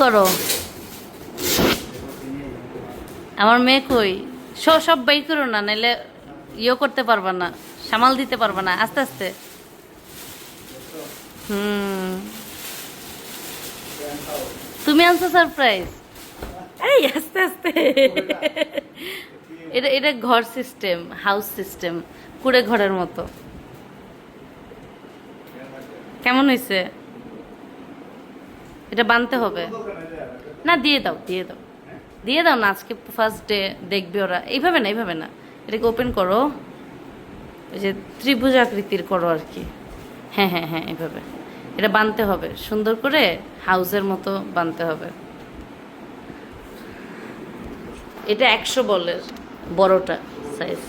করো। আমার মেয়ে কই? সব সব বাই করো না, নাইলে ইয়ে করতে পারবা না, সামাল দিতে পারবা না, আস্তে আস্তে। হুম। তুমি আনছো সারপ্রাইজ এই, আস্তে আস্তে। এটা এটা ঘর সিস্টেম হাউস সিস্টেম কুড়ে ঘরের মতো। কেমন হয়েছে এটা বানতে হবে। না, দিয়ে দাও দিয়ে দাও। দিয়ে দাও না, আজকে ফার্স্ট ডে দেখবে ওরা। এইভাবে না এইভাবে না। এটাকে ওপেন করো। ওই যে ত্রিভুজ আকৃতির করো আর কি। হ্যাঁ হ্যাঁ হ্যাঁ এইভাবে। এটা বানতে হবে। সুন্দর করে হাউসের মতো বানতে হবে। এটা একশো বলের বড়টা সাইজ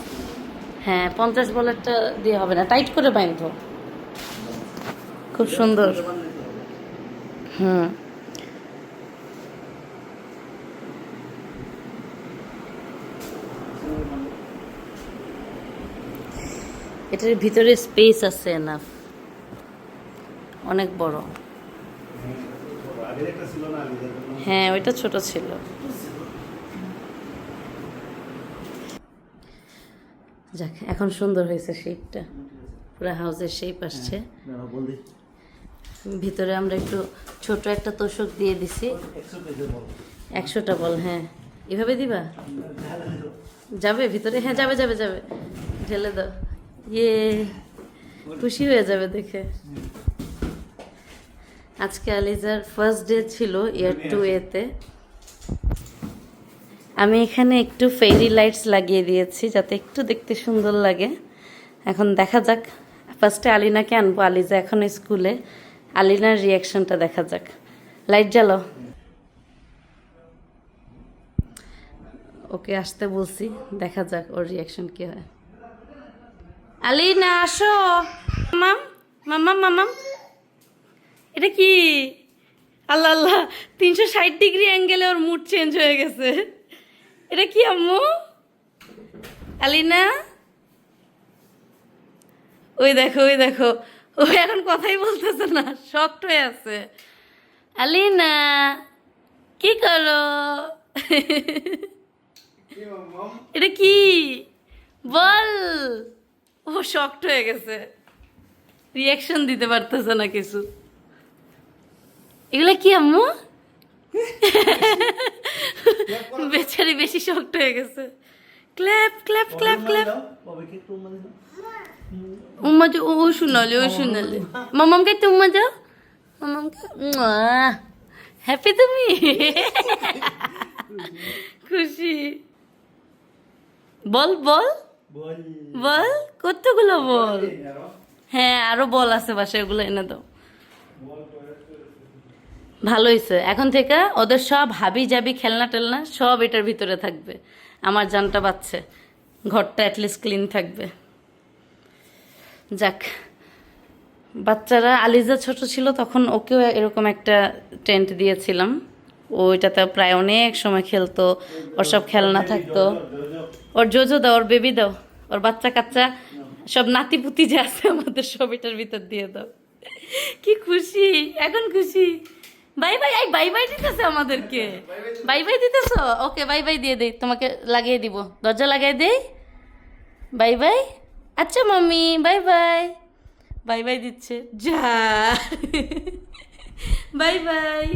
হ্যাঁ পঞ্চাশ বলেরটা দিয়ে হবে না। টাইট করে বাইন্ধো খুব সুন্দর। হুম। এটার ভিতরে স্পেস আছে এনাফ অনেক বড়। আগের একটা ছিল না আগের হ্যাঁ ওইটা ছোট ছিল। যাক এখন সুন্দর হয়েছে শেপটা পুরো হাউসের শেপ আসছে। বল দি ভিতরে আমরা একটু ছোট একটা তোষক দিয়ে দিছি। একশোটা বল হ্যাঁ। এভাবে দিবা? যাবে ভিতরে? হ্যাঁ যাবে যাবে যাবে। ঢেলে দাও। ইয়ে খুশি হয়ে যাবে দেখে। আজকে আলিজার ফার্স্ট ডে ছিল ইয়ার টু এতে। আমি এখানে একটু ফেরি লাইটস লাগিয়ে দিয়েছি যাতে একটু দেখতে সুন্দর লাগে। এখন দেখা যাক। ফার্স্টে আলিনাকে আনব। আলিজা এখন স্কুলে। আলিনার রিয়াকশনটা দেখা যাক। লাইট জ্বালো? ওকে আসতে বলছি, দেখা যাক ওর রিয়াকশন কি হয়। আলিনা, আসো। মামাম মামাম মামাম। এটা কি? আল্লাহ আল্লাহ, তিনশো ষাট ডিগ্রি অ্যাঙ্গেলে ওর মুড চেঞ্জ হয়ে গেছে। এটা কি, আম্মু? আলিনা? ওই দেখো ওই দেখো। ও এখন কথাই বলতেছে না শক্ট হয়ে আছে। আলিনা, কি করো? এটা কি? বল। ও শক্ট হয়ে গেছে। রিয়াকশন দিতে পারতেছে না কিছু। এগুলো কি আম্মু? বেচারি বেশি শক্ট হয়ে গেছে। ক্ল্যাপ ক্ল্যাপ ক্ল্যাপ ক্ল্যাপ বাবাকে একটু মানে দাও উম্মা যে ও শুনালে ও শুনালে মামামকে একটু উম্মা যাও মামামকে হ্যাপি তুমি খুশি বল বল বল কতগুলো বল হ্যাঁ আরও বল আছে বাসায় ওগুলো এনে দাও। ভালো হয়েছে এখন থেকে ওদের সব হাবি জাবি খেলনা টেলনা সব এটার ভিতরে থাকবে। আমার জানটা বাচ্ছে। ঘরটা অ্যাটলিস্ট ক্লিন থাকবে। যাক, বাচ্চারা আলিজা ছোট ছিল, তখন ওকেও এরকম একটা টেন্ট দিয়েছিলাম। ও ওইটাতে প্রায় অনেক সময় খেলতো, ওর সব খেলনা থাকতো। ওর জোজো দাও, ওর বেবি দাও, ওর বাচ্চা কাচ্চা, সব নাতিপুতি যে আছে আমাদের সব এটার ভিতর দিয়ে দাও। কি খুশি, এখন খুশি। বাই বাই আই বাই বাই দিতেছে আমাদেরকে। বাই বাই দিতেছ? ওকে, বাই বাই দিয়ে দেই, তোমাকে লাগিয়ে দিব। দরজা লাগিয়ে দেই। Bye bye. আচ্ছা mummy bye bye. Bye bye দিচ্ছে। যা। Bye bye.